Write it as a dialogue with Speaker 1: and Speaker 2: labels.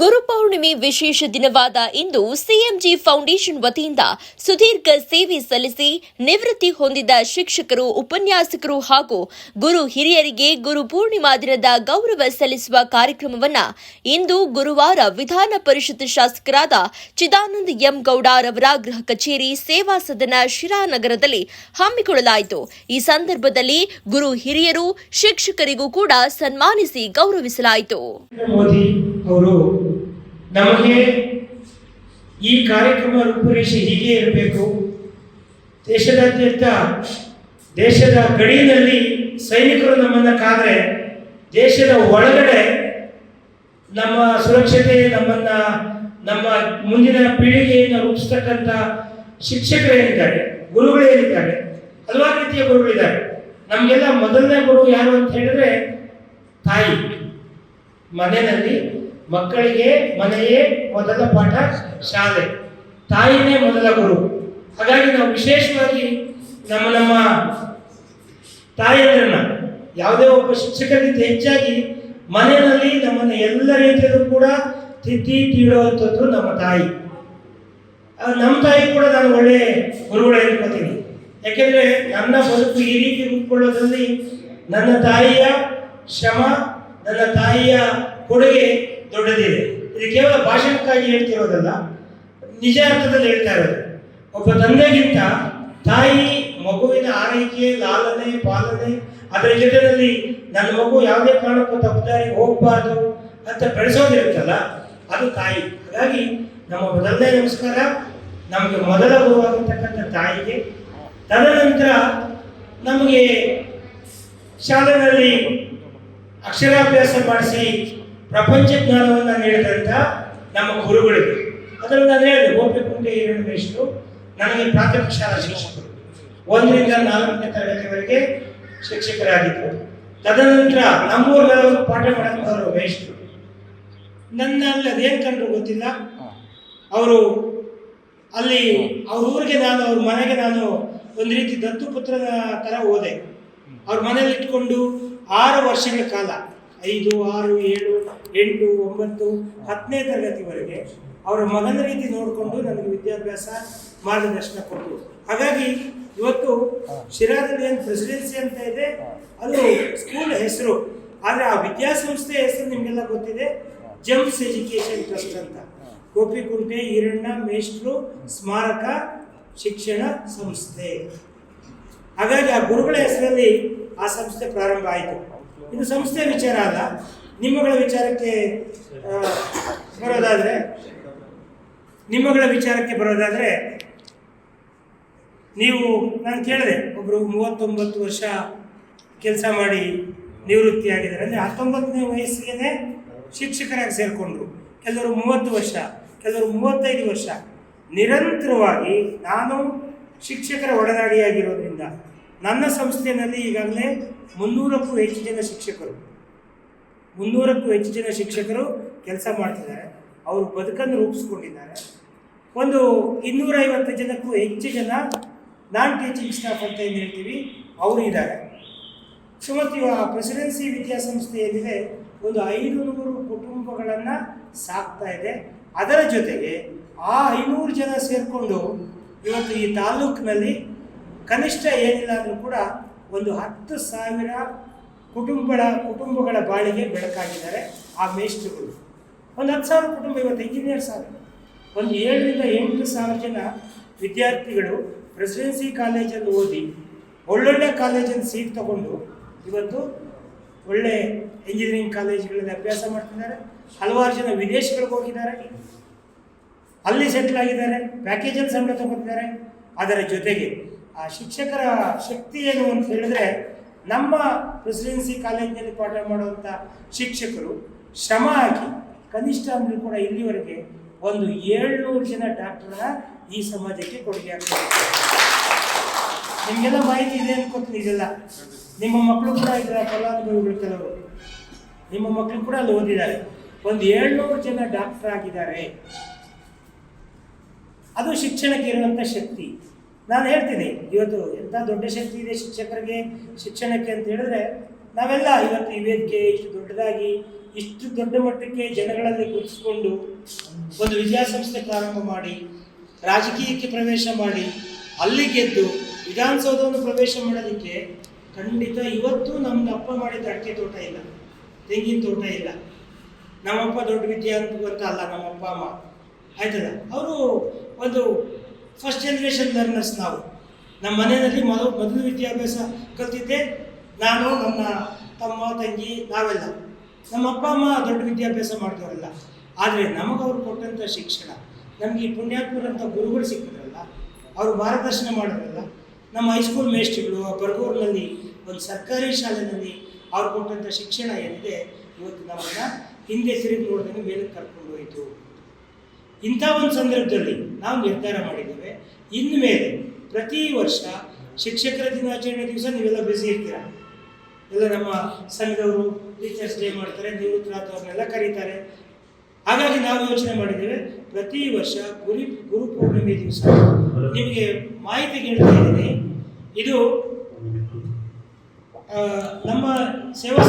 Speaker 1: ಗುರುಪೌರ್ಣಿಮೆ ವಿಶೇಷ ದಿನವಾದ ಇಂದು ಸಿಎಂಜಿ ಫೌಂಡೇಶನ್ ವತಿಯಿಂದ ಸುದೀರ್ಘ ಸೇವೆ ಸಲ್ಲಿಸಿ ನಿವೃತ್ತಿ ಹೊಂದಿದ ಶಿಕ್ಷಕರು, ಉಪನ್ಯಾಸಕರು ಹಾಗೂ ಗುರು ಹಿರಿಯರಿಗೆ ಗುರು ಪೂರ್ಣಿಮಾ ದಿನದ ಗೌರವ ಸಲ್ಲಿಸುವ ಕಾರ್ಯಕ್ರಮವನ್ನ ಇಂದು ಗುರುವಾರ ವಿಧಾನ ಪರಿಷತ್ ಶಾಸಕರಾದ ಚಿದಾನಂದ ಎಂ ಗೌಡರವರ ಗೃಹ ಕಚೇರಿ ಸೇವಾ ಸದನ ಶಿರಾನಗರದಲ್ಲಿ ಹಮ್ಮಿಕೊಳ್ಳಲಾಯಿತು. ಈ ಸಂದರ್ಭದಲ್ಲಿ ಗುರು ಹಿರಿಯರು, ಶಿಕ್ಷಕರಿಗೂ ಕೂಡ ಸನ್ಮಾನಿಸಿ ಗೌರವಿಸಲಾಯಿತು.
Speaker 2: ನಮಗೆ ಈ ಕಾರ್ಯಕ್ರಮ ರೂಪುರೇಷೆ ಹೀಗೆ ಇರಬೇಕು. ದೇಶದಾದ್ಯಂತ, ದೇಶದ ಗಡಿಯಲ್ಲಿ ಸೈನಿಕರು ನಮ್ಮನ್ನು ಕಾದರೆ, ದೇಶದ ಒಳಗಡೆ ನಮ್ಮ ಸುರಕ್ಷತೆ, ನಮ್ಮನ್ನ, ನಮ್ಮ ಮುಂದಿನ ಪೀಳಿಗೆಯನ್ನು ರೂಪಿಸ್ತಕ್ಕಂಥ ಶಿಕ್ಷಕರೇನಿದ್ದಾರೆ ಗುರುಗಳೇನಿದ್ದಾರೆ ಹಲವಾರು ರೀತಿಯ ಗುರುಗಳಿದ್ದಾರೆ ನಮಗೆಲ್ಲ ಮೊದಲನೇ ಗುರು ಯಾರು ಅಂತ ಹೇಳಿದ್ರೆ ತಾಯಿ. ಮನೆಯಲ್ಲಿ ಮಕ್ಕಳಿಗೆ ಮನೆಯೇ ಮೊದಲ ಪಾಠ ಶಾಲೆ. ತಾಯಿನೇ ಮೊದಲ ಗುರು. ಹಾಗಾಗಿ ನಾವು ವಿಶೇಷವಾಗಿ ನಮ್ಮ ನಮ್ಮ ತಾಯಿಯರನ್ನ ಯಾವುದೇ ಒಬ್ಬ ಶಿಕ್ಷಕರಿಗಿಂತ ಹೆಚ್ಚಾಗಿ ಮನೆಯಲ್ಲಿ ನಮ್ಮನ್ನು ಎಲ್ಲ ರೀತಿಯಲ್ಲೂ ಕೂಡ ತಿದ್ದಿ ತೀಡುವಂಥದ್ದು ನಮ್ಮ ತಾಯಿ. ನಮ್ಮ ತಾಯಿ ಕೂಡ ನಾನು ಒಳ್ಳೆ ಗುರುಗಳು ಹೇಳ್ಕೊತೀನಿ ಯಾಕೆಂದ್ರೆ ನನ್ನ ಬದುಕು ಈ ರೀತಿ ರೂಪುಗೊಳ್ಳೋದ್ರಲ್ಲಿ ನನ್ನ ತಾಯಿಯ ಶ್ರಮ ನನ್ನ ತಾಯಿಯ ಕೊಡುಗೆ ದೊಡ್ಡದಿದೆ. ಇದು ಕೇವಲ ಭಾಷಣಕ್ಕಾಗಿ ಹೇಳ್ತಿರೋದಲ್ಲ, ನಿಜ ಅರ್ಥದಲ್ಲಿ ಹೇಳ್ತಾ ಇರೋದು. ಒಬ್ಬ ತಂದೆಗಿಂತ ತಾಯಿ ಮಗುವಿನ ಆರೈಕೆ, ಲಾಲನೆ, ಪಾಲನೆ, ಅದರ ಜೊತೆಯಲ್ಲಿ ನನ್ನ ಮಗು ಯಾವುದೇ ಕಾರಣಕ್ಕೂ ತಪ್ಪದಾರಿ ಹೋಗಬಾರ್ದು ಅಂತ ಬೆಳೆಸೋದಿರುತ್ತಲ್ಲ ಅದು ತಾಯಿ. ಹಾಗಾಗಿ ನಮ್ಮ ಮೊದಲನೇ ನಮಸ್ಕಾರ, ನಮಗೆ ಮೊದಲ ಗುರುವಾಗಿರ್ತಕ್ಕಂಥ ತಾಯಿಗೆ. ತದನಂತರ ನಮಗೆ ಶಾಲೆಯಲ್ಲಿ ಅಕ್ಷರಾಭ್ಯಾಸ ಮಾಡಿಸಿ ಪ್ರಪಂಚ ಜ್ಞಾನವನ್ನು ನೀಡಿದಂಥ ನಮ್ಮ ಗುರುಗಳಿಗೆ ಅದನ್ನು ನಾನು ಹೇಳಿದೆ ಗೋಪಿಕುಂಟೆ ಹಿರಣ್ಯಮೇಶ್ವರು ನನಗೆ ಪ್ರಾಥಮಿಕ ಶಾಲಾ ಶಿಕ್ಷಕರು. ಒಂದರಿಂದ ನಾಲ್ಕನೇ ತರಗತಿವರೆಗೆ ಶಿಕ್ಷಕರಾಗಿದ್ದರು. ತದನಂತರ ನಮ್ಮೂರಲ್ಲಿ ಪಾಠ ಮಾಡಕ್ಕೆ ಮೇಷ್ಟ್ರು. ನನ್ನ ಅಲ್ಲಿ ಅದೇನು ಕಂಡ್ರು ಗೊತ್ತಿಲ್ಲ. ಅವರು ಅಲ್ಲಿ ಅವ್ರ ಊರಿಗೆ ನಾನು, ಅವ್ರ ಮನೆಗೆ ನಾನು ಒಂದು ರೀತಿ ದತ್ತು ಪುತ್ರನ ಥರ ಓದೆ ಅವ್ರ ಮನೇಲಿ ಇಟ್ಕೊಂಡು ಆರು ವರ್ಷಗಳ ಕಾಲ ಐದು ಆರು ಏಳು ಎಂಟು ಒಂಬತ್ತು ಹತ್ತನೇ ತರಗತಿವರೆಗೆ ಅವರ ಮಗನ ರೀತಿ ನೋಡಿಕೊಂಡು ನನಗೆ ವಿದ್ಯಾಭ್ಯಾಸ ಮಾರ್ಗದರ್ಶನ ಕೊಟ್ಟರು. ಹಾಗಾಗಿ ಇವತ್ತು ಶಿರಾದಲ್ಲಿ ಏನು ಪ್ರೆಸಿಡೆನ್ಸಿ ಅಂತ ಇದೆ ಅದು ಸ್ಕೂಲ್ ಹೆಸರು. ಆದರೆ ಆ ವಿದ್ಯಾಸಂಸ್ಥೆ ಹೆಸರು ನಿಮಗೆಲ್ಲ ಗೊತ್ತಿದೆ ಜಮ್ಸ್ ಎಜುಕೇಶನ್ ಟ್ರಸ್ಟ್ ಅಂತ. ಗೋಪಿಕುಂಟೆ ಈರಣ್ಣ ಮೇಷ್ಟ್ರು ಸ್ಮಾರಕ ಶಿಕ್ಷಣ ಸಂಸ್ಥೆ. ಹಾಗಾಗಿ ಆ ಗುರುಗಳ ಹೆಸರಲ್ಲಿ ಆ ಸಂಸ್ಥೆ ಪ್ರಾರಂಭ ಆಯಿತು. ಇದು ಸಂಸ್ಥೆಯ ವಿಚಾರ ಅಲ್ಲ. ನಿಮ್ಮಗಳ ವಿಚಾರಕ್ಕೆ ಬರೋದಾದರೆ, ನಿಮ್ಮಗಳ ವಿಚಾರಕ್ಕೆ ಬರೋದಾದರೆ, ನೀವು, ನಾನು ಕೇಳಿದೆ ಒಬ್ಬರು ಮೂವತ್ತೊಂಬತ್ತು ವರ್ಷ ಕೆಲಸ ಮಾಡಿ ನಿವೃತ್ತಿಯಾಗಿದ್ದಾರೆ. ಅಂದರೆ ಹತ್ತೊಂಬತ್ತನೇ ವಯಸ್ಸಿಗೆ ಶಿಕ್ಷಕರಾಗಿ ಸೇರಿಕೊಂಡ್ರು. ಕೆಲವರು ಮೂವತ್ತು ವರ್ಷ, ಕೆಲವರು ಮೂವತ್ತೈದು ವರ್ಷ. ನಿರಂತರವಾಗಿ ನಾನು ಶಿಕ್ಷಕರ ಒಡನಾಡಿಯಾಗಿರೋದ್ರಿಂದ ನನ್ನ ಸಂಸ್ಥೆಯಲ್ಲಿ ಈಗಾಗಲೇ ಮುನ್ನೂರಕ್ಕೂ ಹೆಚ್ಚು ಜನ ಶಿಕ್ಷಕರು, ಮುನ್ನೂರಕ್ಕೂ ಹೆಚ್ಚು ಜನ ಶಿಕ್ಷಕರು ಕೆಲಸ ಮಾಡ್ತಿದ್ದಾರೆ. ಅವರು ಬದುಕನ್ನು ರೂಪಿಸ್ಕೊಂಡಿದ್ದಾರೆ. ಒಂದು ಇನ್ನೂರೈವತ್ತು ಜನಕ್ಕೂ ಹೆಚ್ಚು ಜನ ನಾನ್ ಟೀಚಿಂಗ್ ಸ್ಟಾಫ್ ಅಂತ ಏನು ಹೇಳ್ತೀವಿ, ಅವರು ಇದ್ದಾರೆ. ಸುಮತಿ ಪ್ರೆಸಿಡೆನ್ಸಿ ವಿದ್ಯಾಸಂಸ್ಥೆ ಏನಿದೆ, ಒಂದು ಐದು ನೂರು ಕುಟುಂಬಗಳನ್ನು ಸಾಕ್ತಾ ಇದೆ. ಅದರ ಜೊತೆಗೆ ಆ ಐನೂರು ಜನ ಸೇರಿಕೊಂಡು ಇವತ್ತು ಈ ತಾಲೂಕಿನಲ್ಲಿ ಕನಿಷ್ಠ ಏನಿಲ್ಲ ಅಂದರೂ ಕೂಡ ಒಂದು ಹತ್ತು ಸಾವಿರ ಕುಟುಂಬಗಳ ಕುಟುಂಬಗಳ ಬಾಳಿಗೆ ಬೆಳಕಾಗಿದ್ದಾರೆ ಆ ಮೇಷ್ಟ್ರುಗಳು. ಒಂದು ಹತ್ತು ಸಾವಿರ ಕುಟುಂಬ ಇವತ್ತು ಇಂಜಿನಿಯರ್ಸ್ ಆಗಿದೆ ಒಂದು ಏಳರಿಂದ ಎಂಟು ಸಾವಿರ ಜನ ವಿದ್ಯಾರ್ಥಿಗಳು ಪ್ರೆಸಿಡೆನ್ಸಿ ಕಾಲೇಜಲ್ಲಿ ಓದಿ ಒಳ್ಳೊಳ್ಳೆ ಕಾಲೇಜಲ್ಲಿ ಸೀಟ್ ತಗೊಂಡು ಇವತ್ತು ಒಳ್ಳೆ ಇಂಜಿನಿಯರಿಂಗ್ ಕಾಲೇಜ್ಗಳಲ್ಲಿ ಅಭ್ಯಾಸ ಮಾಡ್ತಿದ್ದಾರೆ. ಹಲವಾರು ಜನ ವಿದೇಶಗಳಿಗೆ ಹೋಗಿದ್ದಾರೆ. ಅಲ್ಲಿ ಸೆಟ್ಲ್ ಆಗಿದ್ದಾರೆ. ಪ್ಯಾಕೇಜಲ್ಲಿ ಸಂಬಳ ತಗೊತಿದ್ದಾರೆ ಅದರ ಜೊತೆಗೆ ಆ ಶಿಕ್ಷಕರ ಶಕ್ತಿ ಏನು ಅಂತ ಹೇಳಿದ್ರೆ ನಮ್ಮ ಪ್ರೆಸಿಡೆನ್ಸಿ ಕಾಲೇಜಿನಲ್ಲಿ ಪಾಠ ಮಾಡುವಂಥ ಶಿಕ್ಷಕರು ಶ್ರಮ ಹಾಕಿ ಕನಿಷ್ಠ ಅಂದರೂ ಕೂಡ ಇಲ್ಲಿವರೆಗೆ ಒಂದು ಏಳ್ನೂರು ಜನ ಡಾಕ್ಟರ್ನ ಈ ಸಮಾಜಕ್ಕೆ ಕೊಡುಗೆ ಆಗ್ತದೆ ನಿಮಗೆಲ್ಲ ಮಾಹಿತಿ ಇದೆ ಅನ್ಕೋತೀನಿ ಇದೆಲ್ಲ ನಿಮ್ಮ ಮಕ್ಕಳು ಕೂಡ ಇದರ ಫಲಾನುಭವಿಗಳು ಕೆಲವರು. ನಿಮ್ಮ ಮಕ್ಕಳು ಕೂಡ ಅಲ್ಲಿ ಓದಿದ್ದಾರೆ. ಒಂದು ಏಳ್ನೂರು ಜನ ಡಾಕ್ಟರ್ ಆಗಿದ್ದಾರೆ. ಅದು ಶಿಕ್ಷಣಕ್ಕೆ ಇರುವಂಥ ಶಕ್ತಿ. ನಾನು ಹೇಳ್ತೀನಿ, ಇವತ್ತು ಎಂಥ ದೊಡ್ಡ ಶಕ್ತಿ ಇದೆ ಶಿಕ್ಷಕರಿಗೆ, ಶಿಕ್ಷಣಕ್ಕೆ ಅಂತ ಹೇಳಿದ್ರೆ, ನಾವೆಲ್ಲ ಇವತ್ತು ಈ ವೇದಿಕೆ ಇಷ್ಟು ದೊಡ್ಡದಾಗಿ, ಇಷ್ಟು ದೊಡ್ಡ ಮಟ್ಟಕ್ಕೆ ಜನಗಳಲ್ಲಿ ಗುರುತಿಸಿಕೊಂಡು ಒಂದು ವಿದ್ಯಾಸಂಸ್ಥೆ ಪ್ರಾರಂಭ ಮಾಡಿ, ರಾಜಕೀಯಕ್ಕೆ ಪ್ರವೇಶ ಮಾಡಿ, ಅಲ್ಲಿ ಗೆದ್ದು ವಿಧಾನಸೌಧವನ್ನು ಪ್ರವೇಶ ಮಾಡೋದಕ್ಕೆ ಖಂಡಿತ ಇವತ್ತು ನಮ್ಮ ಅಪ್ಪ ಮಾಡಿದ ಅಡಿಕೆ ತೋಟ ಇಲ್ಲ, ತೆಂಗಿನ ತೋಟ ಇಲ್ಲ. ನಮ್ಮಪ್ಪ ದೊಡ್ಡ ವಿದ್ಯಾವಂತ ಅಲ್ಲ ನಮ್ಮ ಅಪ್ಪ ಅಮ್ಮ. ಆಯ್ತದ ಅವರು ಒಂದು ಫಸ್ಟ್ ಜನ್ರೇಷನ್ ಲರ್ನರ್ಸ್ ನಾವು. ನಮ್ಮ ಮನೆಯಲ್ಲಿ ಮೊದಲು ಮೊದಲು ವಿದ್ಯಾಭ್ಯಾಸ ಕಲ್ತಿದ್ದೆ ನಾನು, ನನ್ನ ತಮ್ಮ, ತಂಗಿ, ನಾವೆಲ್ಲ. ನಮ್ಮ ಅಪ್ಪ, ಅಮ್ಮ ದೊಡ್ಡ ವಿದ್ಯಾಭ್ಯಾಸ ಮಾಡಿದವರಲ್ಲ. ಆದರೆ ನಮಗೆ ಅವ್ರು ಕೊಟ್ಟಂಥ ಶಿಕ್ಷಣ, ನಮಗೆ ಈ ಅಂತ ಗುರುಗಳು ಸಿಕ್ಕಿದ್ರಲ್ಲ, ಅವರು ಮಾರ್ಗದರ್ಶನ ಮಾಡಿದ್ರಲ್ಲ, ನಮ್ಮ ಹೈಸ್ಕೂಲ್ ಮೇಸ್ಟ್ರಿಗಳು ಬರ್ಗೂರಿನಲ್ಲಿ, ಒಂದು ಸರ್ಕಾರಿ ಶಾಲೆಯಲ್ಲಿ ಅವ್ರು ಕೊಟ್ಟಂಥ ಶಿಕ್ಷಣ ಏನಿದೆ, ಇವತ್ತು ನಮ್ಮನ್ನು ಹಿಂದೆ ತಿರುಗಿ ನೋಡಿದಂಗೆ ಮೇಲಕ್ಕೆ ಕರ್ಕೊಂಡು ಹೋಯಿತು. ಇಂಥ ಒಂದು ಸಂದರ್ಭದಲ್ಲಿ ನಾವು ನಿರ್ಧಾರ ಮಾಡಿದ್ದೇವೆ. ಇನ್ಮೇಲೆ ಪ್ರತಿ ವರ್ಷ ಶಿಕ್ಷಕರ ದಿನಾಚರಣೆ ದಿವಸ ನೀವೆಲ್ಲ ಬ್ಯುಸಿ ಇರ್ತೀರ? ಎಲ್ಲ ನಮ್ಮ ಸಂಘದವರು ಟೀಚರ್ಸ್ ಡೇ ಮಾಡ್ತಾರೆ ನಿವೃತ್ತರಾದವ್ರನ್ನೆಲ್ಲ ಕರೀತಾರೆ. ಹಾಗಾಗಿ ನಾವು ಯೋಚನೆ ಮಾಡಿದ್ದೇವೆ, ಪ್ರತಿ ವರ್ಷ ಗುರಿ, ಗುರು ಪೂರ್ಣಿಮೆ ದಿವಸ ನಿಮಗೆ ಮಾಹಿತಿ ಕೇಳ್ತಾ ಇದ್ದೀನಿ. ಇದು ನಮ್ಮ ಸೇವಾ